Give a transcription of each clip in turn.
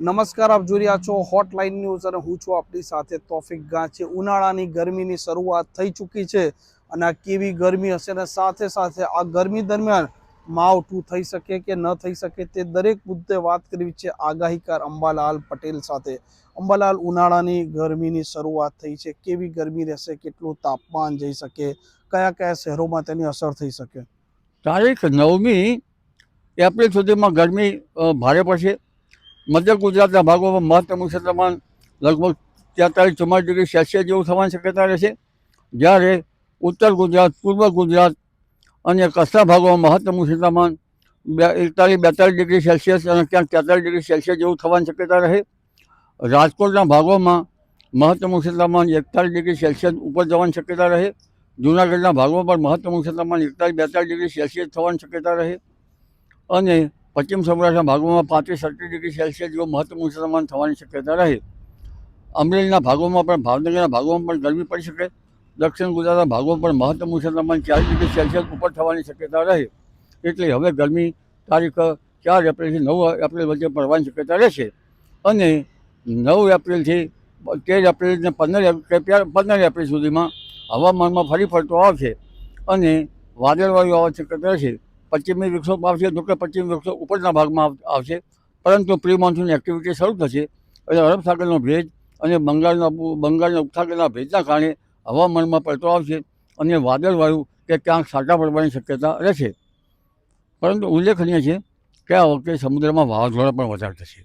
નમસ્કાર, આપ જોઈ રહ્યા છો હોટલાઇન ન્યૂઝ અને હું છું આપણી સાથે તોફિક ગાંચે ઉનાળાની ગરમીની શરૂઆત થઈ ચૂકી છે અને આ કેવી ગરમી હશે અને સાથે સાથે આ ગરમી દરમિયાન માવઠું થઈ શકે કે ન થઈ શકે તે દરેક મુદ્દે વાત કરવી છે આગાહીકાર અંબાલાલ પટેલ સાથે. અંબાલાલ, ઉનાળાની ગરમીની શરૂઆત થઈ છે. કેવી ગરમી રહેશે? કેટલું તાપમાન જઈ શકે? કયા કયા શહેરોમાં તેની અસર થઈ શકે? તારીખ નવમી એપ્રિલ સુધીમાં ગરમી ભારે પડશે. મધ્ય ગુજરાતના ભાગોમાં મહત્તમ ઉષ્ણતામાન લગભગ તેતાલીસ ચુમ્માલીસ ડિગ્રી સેલ્સિયસ જેવું થવાની શક્યતા રહેશે જ્યારે ઉત્તર ગુજરાત, પૂર્વ ગુજરાત અને કચ્છના ભાગોમાં મહત્તમ ઉષ્ણતામાન બે એકતાલીસ બેતાલીસ ડિગ્રી સેલ્સિયસ અને ક્યાંક તેતાલીસ ડિગ્રી સેલ્સિયસ જેવું થવાની શક્યતા રહે. રાજકોટના ભાગોમાં મહત્તમ ઉષ્ણતામાન એકતાલીસ ડિગ્રી સેલ્સિયસ ઉપર જવાની શક્યતા રહે. જૂનાગઢના ભાગોમાં પણ મહત્તમ ઉષ્ણતામાન એકતાલીસ બેતાલીસ ડિગ્રી સેલ્સિયસ થવાની શક્યતા રહે. અને પશ્ચિમ સૌરાષ્ટ્રના ભાગોમાં પાંત્રીસ સત્તર ડિગ્રી સેલ્સિયસ જેવું મહત્તમ ઉષ્ણતામાન થવાની શક્યતા રહે. અમરેલીના ભાગોમાં પણ, ભાવનગરના ભાગોમાં પણ ગરમી પડી શકે. દક્ષિણ ગુજરાતના ભાગોમાં પણ મહત્તમ ઉષ્ણતામાન ચાલીસ ડિગ્રી સેલ્સિયસ ઉપર થવાની શક્યતા રહે. એટલે હવે ગરમી તારીખ ચાર એપ્રિલથી નવ એપ્રિલ વચ્ચે પડવાની શક્યતા રહેશે. અને નવ એપ્રિલથી તેર એપ્રિલને પંદર એપ્રિલ પંદર એપ્રિલ સુધીમાં હવામાનમાં ફરી ફરતો આવશે. અને વાદળવાયુ આવવાની શક્યતા રહેશે. પશ્ચિમી વૃક્ષો આવશે જોકે પશ્ચિમ વૃક્ષો ઉપરના ભાગમાં આવશે. પરંતુ પ્રી મોન્સૂન એક્ટિવિટી શરૂ થશે. એટલે અરબ સાગરનો ભેજ અને બંગાળના બંગાળના ઉપસાગરના ભેજના કારણે હવામાનમાં પડતો આવશે અને વાદળવાયુ કે ક્યાંક સાટા પડવાની શક્યતા રહેશે. પરંતુ ઉલ્લેખનીય છે કે આ વખતે સમુદ્રમાં વાવાઝોડા પણ વધારે થશે.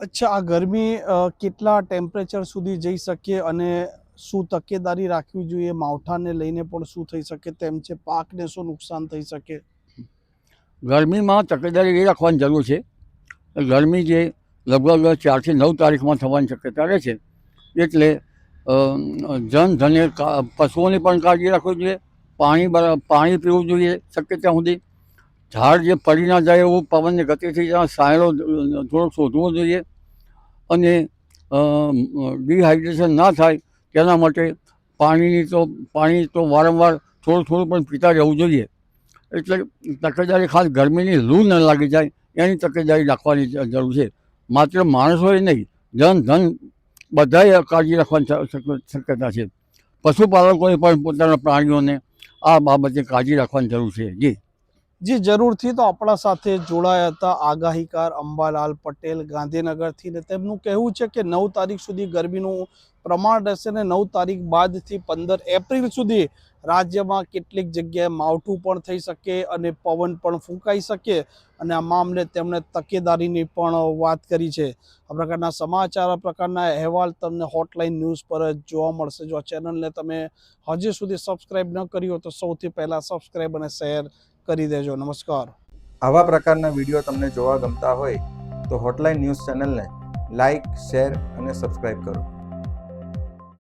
અચ્છા, આ ગરમી કેટલા ટેમ્પરેચર સુધી જઈ શકે અને શું તકેદારી રાખવી જોઈએ? માવઠાને લઈને પણ શું થઈ શકે? તેમ છે, પાકને શું નુકસાન થઈ શકે? ગરમીમાં તકેદારી એ રાખવાની જરૂર છે. ગરમી જે લગભગ ચારથી નવ તારીખમાં થવાની શક્યતા રહે છે. એટલે જન ધને પશુઓની પણ કાળજી રાખવી જોઈએ. પાણી પાણી પીવું જોઈએ શક્ય ત્યાં સુધી. ઝાડ જે પડી ના જાય એવું પવનની ગતિથી જ્યાં સાયલો થોડોક શોધવો જોઈએ. અને ડિહાઇડ્રેશન ના થાય તેના માટે પાણીની તો, પાણી તો વારંવાર થોડું થોડું પણ પીતા રહેવું જોઈએ. એટલે તકેદારી ખાસ ગરમીની લૂ ન લાગી જાય, એની તકેદારી રાખવાની જરૂર છે. માત્ર માણસોએ નહીં ધન ધન બધાએ કાળજી રાખવાની શક્યતા છે. પશુપાલકોએ પણ પોતાના પ્રાણીઓને આ બાબતે કાળજી રાખવાની જરૂર છે. જી. જી, જરૂરથી તો આપણા સાથે જોડાયા હતા આગાહીકાર અંબાલાલ પટેલ ગાંધીનગરથી ને તેમનું કહેવું છે કે નવ તારીખ સુધી ગરમીનું પ્રમાણ રહેશે ને નવ તારીખ બાદથી પંદર એપ્રિલ સુધી રાજ્યમાં કેટલીક જગ્યાએ માવઠું પણ થઈ શકે અને પવન પણ ફૂંકાઈ શકે અને આ મામલે તેમણે તકેદારીની પણ વાત કરી છે. આ પ્રકારના સમાચાર, આ પ્રકારના અહેવાલ તમને હોટલાઇન ન્યૂઝ પર જ જોવા મળશે. જો આ ચેનલને તમે હજી સુધી સબસ્ક્રાઈબ ન કરી હોય તો સૌથી પહેલાં સબસ્ક્રાઈબ અને શેર કરી દેજો. નમસ્કાર. આવા પ્રકારના વીડિયો તમને જોવા ગમતા હોય તો હોટલાઇન ન્યૂઝ ચેનલને લાઇક, શેર અને સબસ્ક્રાઈબ કરો.